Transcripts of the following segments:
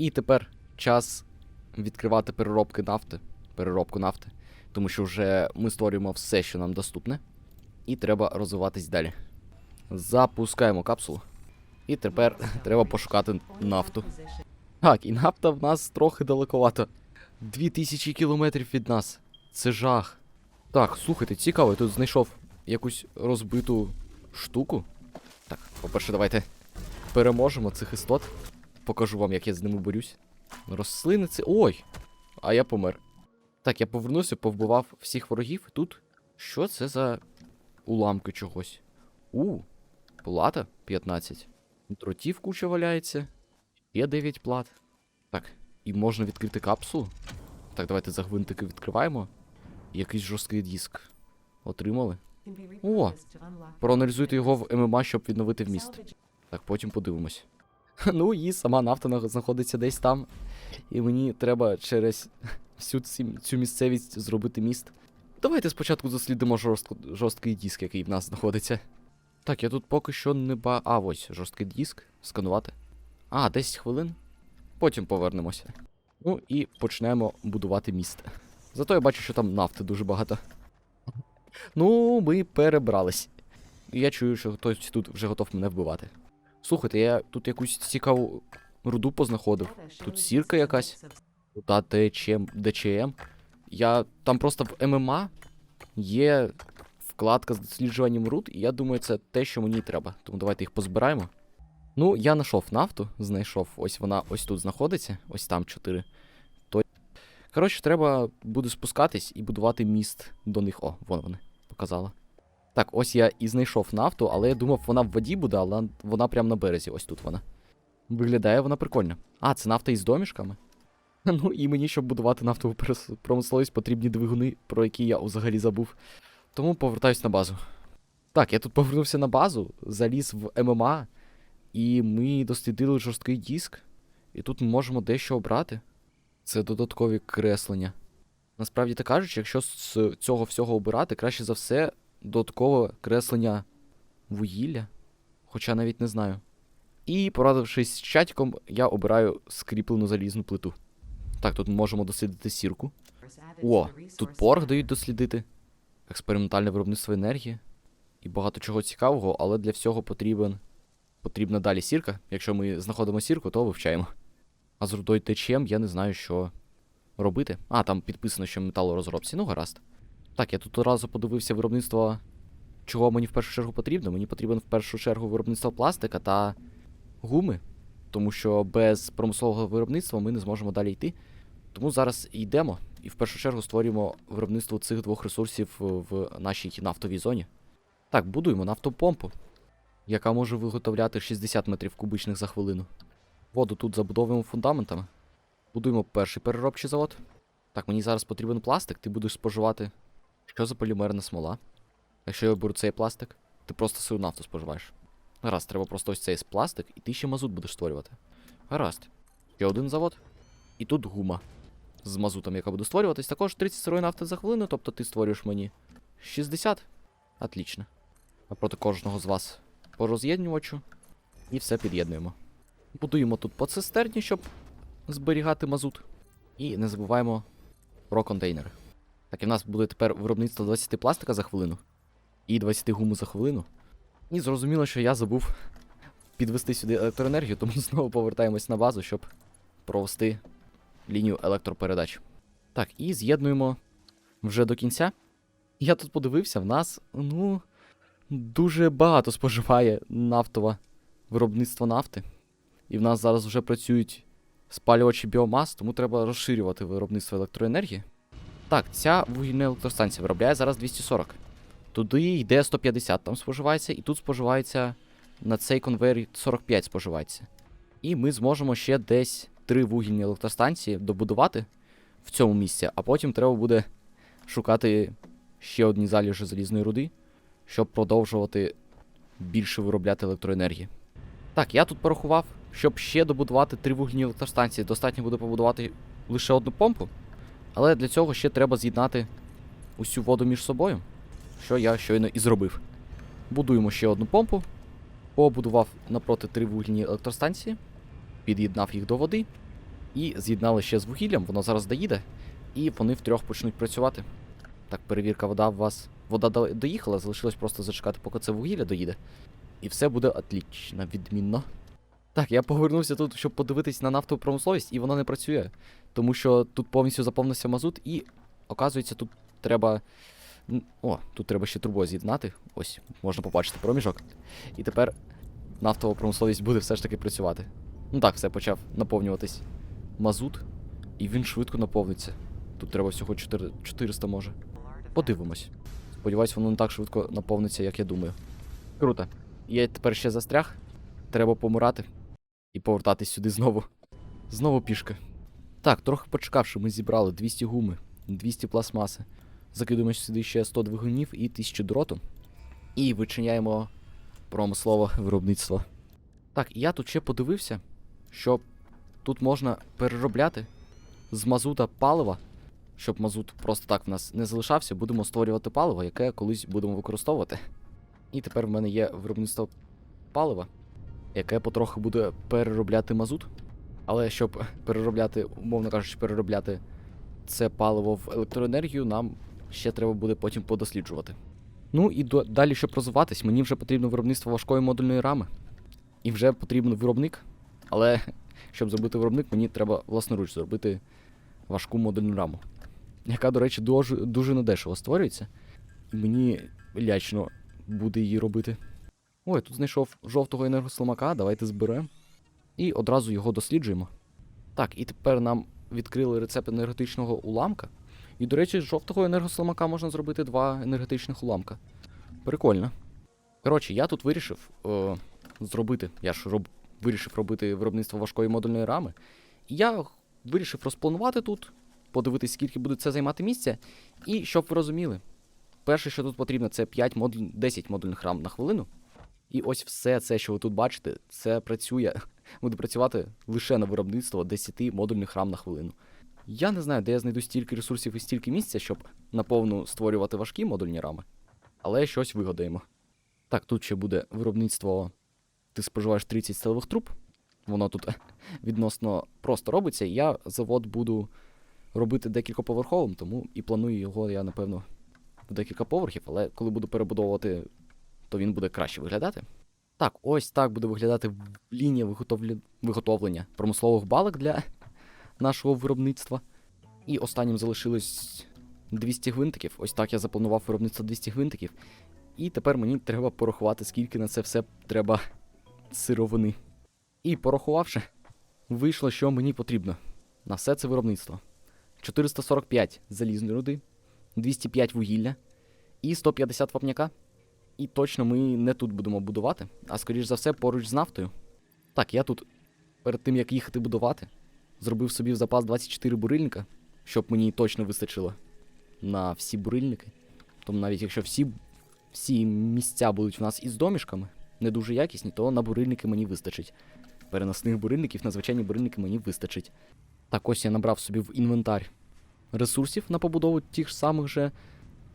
І тепер час відкривати переробки нафти. Переробку нафти. Тому що вже ми створюємо все, що нам доступне. І треба розвиватись далі. Запускаємо капсулу. І тепер треба пошукати нафту. Так, і нафта в нас трохи далековато. 2000 кілометрів від нас. Це жах. Так, слухайте, цікаво, я тут знайшов якусь розбиту штуку. Так, по-перше, давайте переможемо цих істот. Покажу вам, як я з ними борюсь. Рослини це. Ой! А я помер. Так, я повернувся, повбивав всіх ворогів. Тут. Що це за уламки чогось? У, плата 15. Дротів куча валяється. Є 9 плат. Так, і можна відкрити капсулу. Так, давайте за гвинтики відкриваємо. Якийсь жорсткий диск. Отримали. О, Проаналізуйте його в ММА, щоб відновити вміст. Так, потім подивимось. Ну і сама нафта знаходиться десь там. І мені треба через всю цю місцевість зробити міст. Давайте спочатку дослідимо жорстко, жорсткий диск, який в нас знаходиться. Так, я тут поки що не ба. А, ось, жорсткий диск. Сканувати. А, 10 хвилин. Потім повернемося. Ну і почнемо будувати міст. Зато я бачу, що там нафти дуже багато. Ну, ми перебрались. Я чую, що хтось тут вже готов мене вбивати. Слухайте, я тут якусь цікаву руду познаходив. Тут сірка якась. Та ДЧМ. Я там просто в ММА є вкладка з досліджуванням руд, і я думаю, це те, що мені треба. Тому давайте їх позбираємо. Ну, я знайшов нафту, знайшов. Ось вона ось тут знаходиться, ось там 4. То... Коротше, треба буде спускатись і будувати міст до них. О, вон вони, показала. Так, ось я і знайшов нафту, але я думав, вона в воді буде, але вона прямо на березі, ось тут вона. Виглядає вона прикольно. А, це нафта із домішками? Ну і мені, щоб будувати нафтову промисловість, потрібні двигуни, про які я взагалі забув. Тому повертаюсь на базу. Так, я тут повернувся на базу, заліз в ММА, і ми дослідили жорсткий диск. І тут ми можемо дещо обрати. Це додаткові креслення. Насправді так кажучи, якщо з цього всього обирати, краще за все додаткове креслення вугілля. Хоча навіть не знаю. І порадившись з чатиком, я обираю скріплену залізну плиту. Так, тут ми можемо дослідити сірку. О, тут порох дають дослідити. Експериментальне виробництво енергії. І багато чого цікавого, але для всього потрібен. Потрібна далі сірка. Якщо ми знаходимо сірку, то вивчаємо. А з рудою течем я не знаю, що робити. А, там підписано, що металорозробці. Ну, гаразд. Так, я тут одразу подивився виробництво. Чого мені в першу чергу потрібно? Мені потрібен в першу чергу виробництво пластика та гуми. Тому що без промислового виробництва ми не зможемо далі йти. Тому зараз йдемо і в першу чергу створюємо виробництво цих двох ресурсів в нашій нафтовій зоні. Так, будуємо нафтопомпу, яка може виготовляти 60 метрів кубичних за хвилину. Воду тут забудовуємо фундаментами. Будуємо перший переробчий завод. Так, мені зараз потрібен пластик, ти будеш споживати. Що за полімерна смола? Якщо я беру цей пластик, ти просто свою нафту споживаєш. Гаразд, треба просто ось цей пластик, і ти ще мазут будеш створювати. Гаразд. Ще один завод. І тут гума з мазутом, яка буде створюватись. Також 30 сирої нафти за хвилину, тобто ти створюєш мені 60. Отлично. Напроти кожного з вас по роз'єднювачу. І все під'єднуємо. Будуємо тут по цистерні, щоб зберігати мазут. І не забуваємо про контейнери. Так, і в нас буде тепер виробництво 20 пластика за хвилину і 20 гуму за хвилину. І зрозуміло, що я забув підвести сюди електроенергію, тому знову повертаємось на базу, щоб провести лінію електропередач. Так, і з'єднуємо вже до кінця. Я тут подивився, в нас, ну, дуже багато споживає нафтове виробництво нафти. І в нас зараз вже працюють спалювачі біомас, тому треба розширювати виробництво електроенергії. Так, ця вугільна електростанція виробляє зараз 240. Туди йде 150, там споживається, і тут споживається на цей конвейер 45 споживається. І ми зможемо ще десь три вугільні електростанції добудувати в цьому місці, а потім треба буде шукати ще одні заліжі залізної руди, щоб продовжувати більше виробляти електроенергії. Так, я тут порахував, щоб ще добудувати три вугільні електростанції, достатньо буде побудувати лише одну помпу. Але для цього ще треба з'єднати усю воду між собою, що я щойно і зробив. Будуємо ще одну помпу, побудував напроти три вугільні електростанції, під'єднав їх до води І з'єднали ще з вугіллям, воно зараз доїде, і вони втрьох почнуть працювати. Так, перевірка, вода в вас. Вода доїхала, залишилось просто зачекати, поки це вугілля доїде. І все буде отлично, відмінно. Так, я повернувся тут, щоб подивитись на нафтову промисловість, і вона не працює. Тому що тут повністю заповнився мазут, і оказується, тут треба. О, тут треба ще трубою з'єднати. Ось, можна побачити проміжок. І тепер нафтова промисловість буде все ж таки працювати. Ну так, все почав наповнюватись мазут, і він швидко наповниться. Тут треба всього 4, 400 може. Подивимось. Сподіваюсь, воно не так швидко наповниться, як я думаю. Круто. Я тепер ще застряг. Треба помирати і повертатись сюди знову. Знову пішки. Так, трохи почекавши, ми зібрали 200 гуми, 200 пластмаси. Закидуємо сюди ще 100 двигунів і 1000 дроту. І вичиняємо промислове виробництво. Так, я тут ще подивився, що тут можна переробляти з мазута палива, щоб мазут просто так в нас не залишався, будемо створювати паливо, яке колись будемо використовувати. І тепер в мене є виробництво палива, яке потроху буде переробляти мазут. Але щоб переробляти, умовно кажучи, переробляти це паливо в електроенергію, нам ще треба буде потім подосліджувати. Ну і до, далі, щоб розвиватись, мені вже потрібно виробництво важкої модульної рами. І вже потрібен виробник. Але щоб зробити виробник, мені треба власноруч зробити важку модульну раму. Яка, до речі, дуже, дуже недешево створюється. І мені лячно буде її робити. Ой, тут знайшов жовтого енергослимака, давайте зберемо. І одразу його досліджуємо. Так, і тепер нам відкрили рецепт енергетичного уламка. І, до речі, з жовтого енергослимака можна зробити два енергетичних уламка. Прикольно. Коротше, я тут вирішив е, зробити. Я ж роб, вирішив робити виробництво важкої модульної рами. І я вирішив розпланувати тут, подивитись, скільки буде це займати місця. І щоб ви розуміли, перше, що тут потрібно, це 5 модуль... 10 модульних рам на хвилину. І ось все це, що ви тут бачите, це працює, буде працювати лише на виробництво 10 модульних рам на хвилину. Я не знаю, де я знайду стільки ресурсів і стільки місця, щоб наповну створювати важкі модульні рами, але щось вигадаємо. Так, тут ще буде виробництво. Ти споживаєш 30 сталевих труб. Воно тут відносно просто робиться. Я завод буду робити декількоповерховим, тому і планую його, я напевно, в декілька поверхів, але коли буду перебудовувати, то він буде краще виглядати. Так, ось так буде виглядати лінія виготовлення промислових балок для нашого виробництва. І останнім залишилось 200 гвинтиків. Ось так я запланував виробництво 200 гвинтиків. І тепер мені треба порахувати, скільки на це все треба сировини. І порахувавши, вийшло, що мені потрібно на все це виробництво. 445 залізної руди, 205 вугілля і 150 вапняка. І точно ми не тут будемо будувати, а скоріш за все поруч з нафтою. Так, я тут перед тим як їхати будувати, зробив собі в запас 24 бурильника, щоб мені точно вистачило на всі бурильники. Тому навіть якщо всі, всі місця будуть у нас із домішками, не дуже якісні, то на бурильники мені вистачить. Переносних бурильників на звичайні бурильники мені вистачить. Так ось я набрав собі в інвентар ресурсів на побудову тих самих же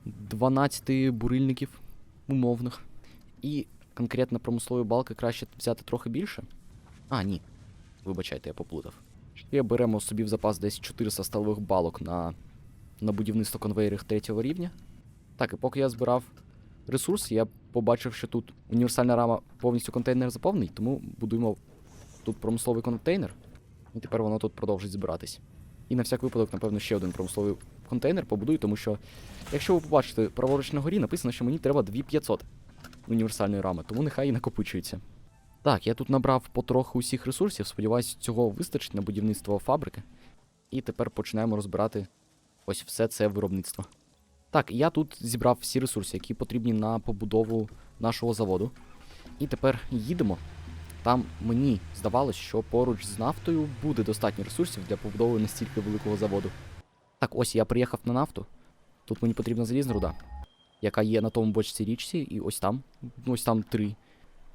12 бурильників умовних. І конкретно промислові балки краще взяти трохи більше. А, ні. Вибачайте, я поплутав. Ще беремо собі в запас десь 400 сталевих балок на, на будівництво конвейерів третього рівня. Так, і поки я збирав ресурси, я побачив, що тут універсальна рама повністю контейнер заповнений, тому будуємо тут промисловий контейнер. І тепер воно тут продовжить збиратись. І на всяк випадок, напевно, ще один промисловий контейнер побудую, тому що, якщо ви побачите праворуч на горі, написано, що мені треба 2500 універсальної рами, тому нехай і накопичується. Так, я тут набрав потроху усіх ресурсів, сподіваюся, цього вистачить на будівництво фабрики. І тепер починаємо розбирати ось все це виробництво. Так, я тут зібрав всі ресурси, які потрібні на побудову нашого заводу. І тепер їдемо. Там мені здавалось, що поруч з нафтою буде достатньо ресурсів для побудови настільки великого заводу. Так, ось я приїхав на нафту. Тут мені потрібна залізна руда, яка є на тому бочці річці, і ось там. Ось там три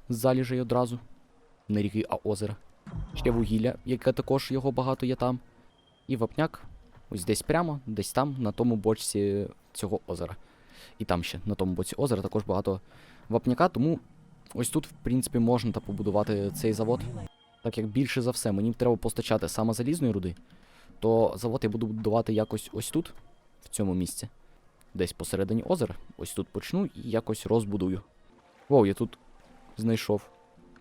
заліжей одразу. Не ріки, а озера. Ще вугілля, яке також його багато є там. І вапняк. Ось десь прямо, десь там, на тому бочці цього озера. І там ще, на тому боці озера, також багато вапняка, тому ось тут, в принципі, можна побудувати цей завод. Так як більше за все мені треба постачати саме залізної руди, то завод я буду будувати якось ось тут, в цьому місці. Десь посередині озера. Ось тут почну і якось розбудую. Воу, я тут знайшов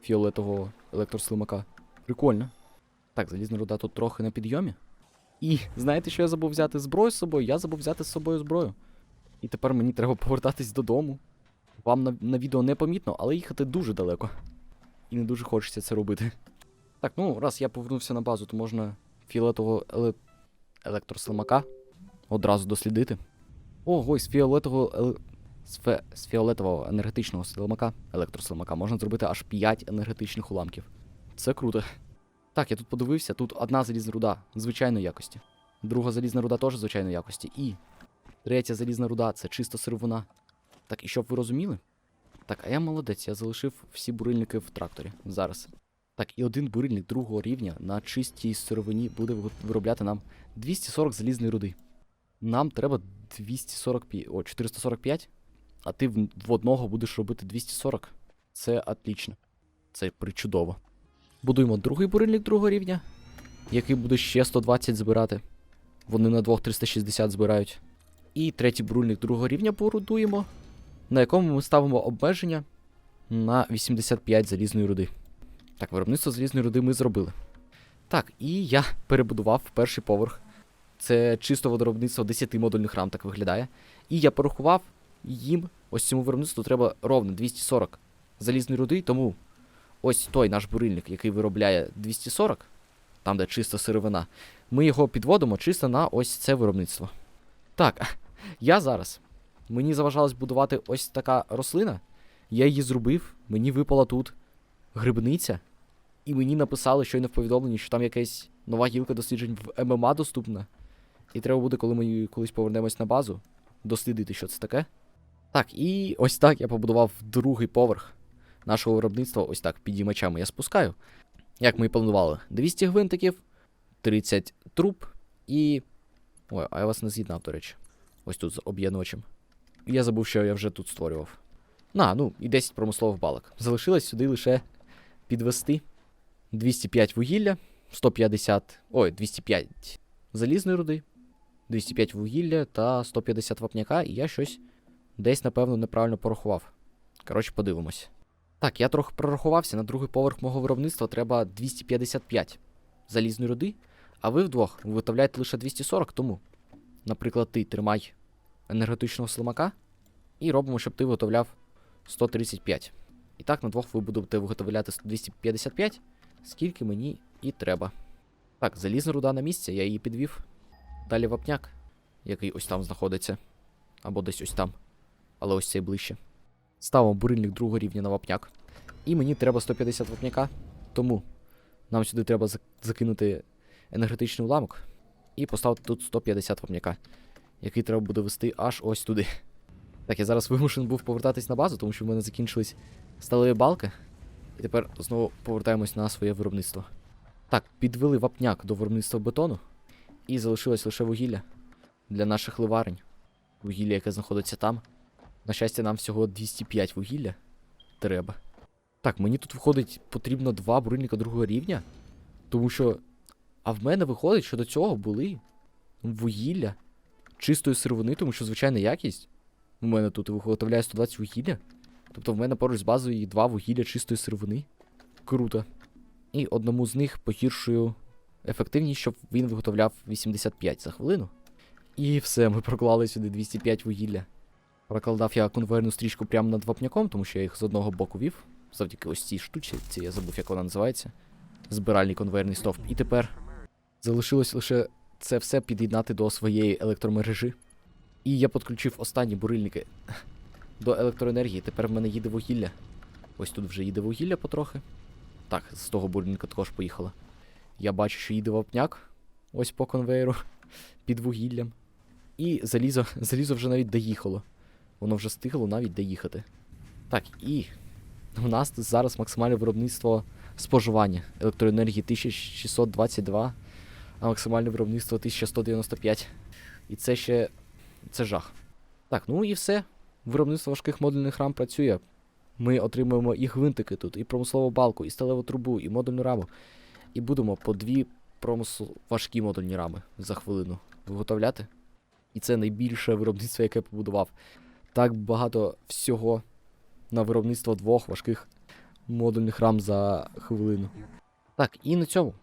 фіолетового електрослимака. Прикольно. Так, залізна руда тут трохи на підйомі. І знаєте, що я забув взяти зброю з собою? Я забув взяти з собою зброю. І тепер мені треба повертатись додому. Вам на, на відео не помітно, але їхати дуже далеко. І не дуже хочеться це робити. Так, ну, раз я повернувся на базу, то можна фіолетового еле... електрослимака одразу дослідити. Ого, з фіолетового еле... з, фе... з фіолетового енергетичного слимака, електрослимака, можна зробити аж 5 енергетичних уламків. Це круто. Так, я тут подивився, тут одна залізна руда звичайної якості. Друга залізна руда теж звичайної якості. І третя залізна руда це чисто сировина. Так, і щоб ви розуміли? Так, а я молодець, я залишив всі бурильники в тракторі зараз. Так, і один бурильник другого рівня на чистій сировині буде виробляти нам 240 залізної руди. Нам треба 245, о, 445, а ти в, одного будеш робити 240. Це отлично. Це причудово. Будуємо другий бурильник другого рівня, який буде ще 120 збирати. Вони на двох 360 збирають. І третій бурильник другого рівня побудуємо, на якому ми ставимо обмеження на 85 залізної руди. Так, виробництво залізної руди ми зробили. Так, і я перебудував перший поверх. Це чисто водоробництво 10 модульних рам так виглядає. І я порахував їм, ось цьому виробництву треба ровно 240 залізної руди, тому ось той наш бурильник, який виробляє 240, там де чиста сировина, ми його підводимо чисто на ось це виробництво. Так, я зараз. Мені заважалось будувати ось така рослина. Я її зробив, мені випала тут грибниця, і мені написали щойно в повідомленні, що там якась нова гілка досліджень в ММА доступна. І треба буде, коли ми колись повернемось на базу, дослідити, що це таке. Так, і ось так я побудував другий поверх нашого виробництва. Ось так підіймачами я спускаю. Як ми і планували, 200 гвинтиків, 30 труб і. Ой, а я вас не з'єднав, до речі. Ось тут з об'єднувачем. Я забув, що я вже тут створював. На, ну, і 10 промислових балок. Залишилось сюди лише підвести 205 вугілля, 150. Ой, 205 залізної руди, 205 вугілля та 150 вапняка, і я щось десь, напевно, неправильно порахував. Коротше, подивимось. Так, я трохи прорахувався, на другий поверх мого виробництва треба 255 залізної руди, а ви вдвох виготовляєте лише 240, тому, наприклад, ти тримай енергетичного слимака і робимо, щоб ти виготовляв 135. І так, на двох ви будете виготовляти 255, скільки мені і треба. Так, залізна руда на місці, я її підвів. Далі вапняк, який ось там знаходиться. Або десь ось там. Але ось цей ближче. Ставимо бурильник другого рівня на вапняк. І мені треба 150 вапняка. Тому нам сюди треба закинути енергетичний уламок і поставити тут 150 вапняка, який треба буде вести аж ось туди. Так, я зараз вимушений був повертатись на базу, тому що в мене закінчились сталеві балки. І тепер знову повертаємось на своє виробництво. Так, підвели вапняк до виробництва бетону, і залишилось лише вугілля для наших ливарень. Вугілля, яке знаходиться там. На щастя, нам всього 205 вугілля треба. Так, мені тут виходить потрібно два бурильника другого рівня. Тому що. А в мене виходить, що до цього були вугілля чистої сировини, тому що звичайна якість. У мене тут виготовляє 120 вугілля. Тобто в мене поруч з базою є два вугілля чистої сировини. Круто. І одному з них погіршую ефективність, щоб він виготовляв 85 за хвилину. І все, ми проклали сюди 205 вугілля. Прокладав я конвейерну стрічку прямо над вапняком, тому що я їх з одного боку вів. Завдяки ось цій штуці, це я забув, як вона називається. Збиральний конвейерний стовп. І тепер залишилось лише це все під'єднати до своєї електромережі. І я підключив останні бурильники до електроенергії. Тепер в мене їде вугілля. Ось тут вже їде вугілля потрохи. Так, з того бурильника також поїхала. Я бачу, що їде вапняк. Ось по конвейеру. Під вугіллям. І залізо, залізо вже навіть доїхало. Воно вже стигло навіть доїхати. Так, і у нас тут зараз максимальне виробництво споживання електроенергії 1622, а максимальне виробництво 1195. І це ще. це жах. Так, ну і все. Виробництво важких модульних рам працює Ми отримуємо і гвинтики тут, і промислову балку, і сталеву трубу, і модульну раму. І будемо по дві промисл... важкі модульні рами за хвилину виготовляти. І це найбільше виробництво, яке я побудував. Так багато всього на виробництво двох важких модульних рам за хвилину. Так, і на цьому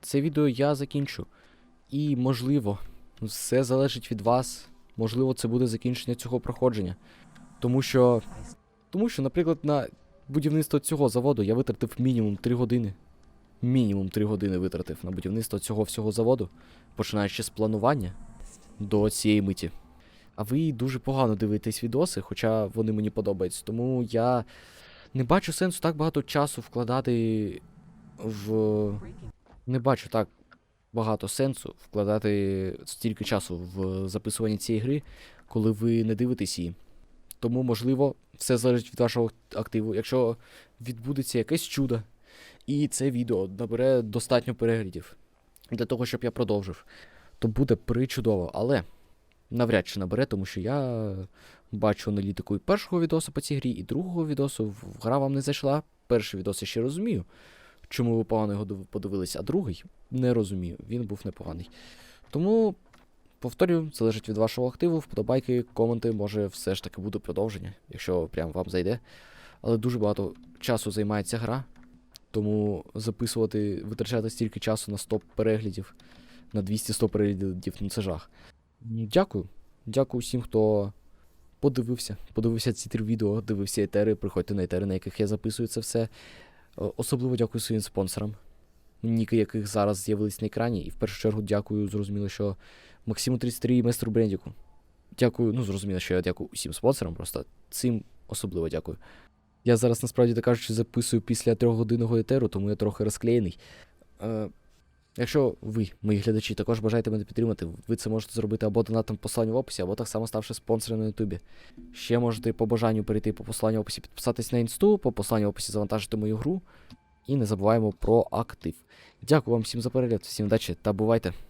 це відео я закінчу. І можливо, все залежить від вас. Можливо, це буде закінчення цього проходження. Тому що. Тому що, наприклад, на будівництво цього заводу я витратив мінімум 3 години. Мінімум 3 години витратив на будівництво цього всього заводу, починаючи з планування до цієї миті. А ви дуже погано дивитесь відоси, хоча вони мені подобаються. Тому я не бачу сенсу так багато часу вкладати в. Не бачу так багато сенсу вкладати стільки часу в записування цієї гри, коли ви не дивитесь її. Тому, можливо, все залежить від вашого активу. Якщо відбудеться якесь чудо, і це відео набере достатньо переглядів для того, щоб я продовжив, то буде причудово. Але навряд чи набере, тому що я бачу аналітику і першого відосу по цій грі, і другого відосу. Гра вам не зайшла. Перший відос я ще розумію, чому ви погано його див- подивилися, а другий не розумію. Він був непоганий. Тому, повторюю, залежить від вашого активу, вподобайки, коменти, може, все ж таки буде продовження, якщо прям вам зайде. Але дуже багато часу займає ця гра. Тому записувати, витрачати стільки часу на 100 переглядів, на 200-100 переглядів, ну це жах. Дякую. Дякую всім, хто подивився. Подивився ці три відео, дивився етери, приходьте на етери, на яких я записую це все. Е, Особливо дякую своїм спонсорам, ніки яких зараз з'явились на екрані. І в першу чергу дякую, зрозуміло, що Максиму 33 і Местру Брендіку. Дякую, ну зрозуміло, що я дякую усім спонсорам, просто цим особливо дякую. Я зараз насправді так кажучи записую після трьохгодинного етеру, тому я трохи розклеєний. Е, якщо ви, мої глядачі, також бажаєте мене підтримати, ви це можете зробити або донатом по посиланню в описі, або так само ставши спонсором на Ютубі. Ще можете по бажанню перейти по посиланню в описі, підписатись на інсту, по посиланню в описі завантажити мою гру. І не забуваємо про актив. Дякую вам всім за перегляд, всім удачі та бувайте!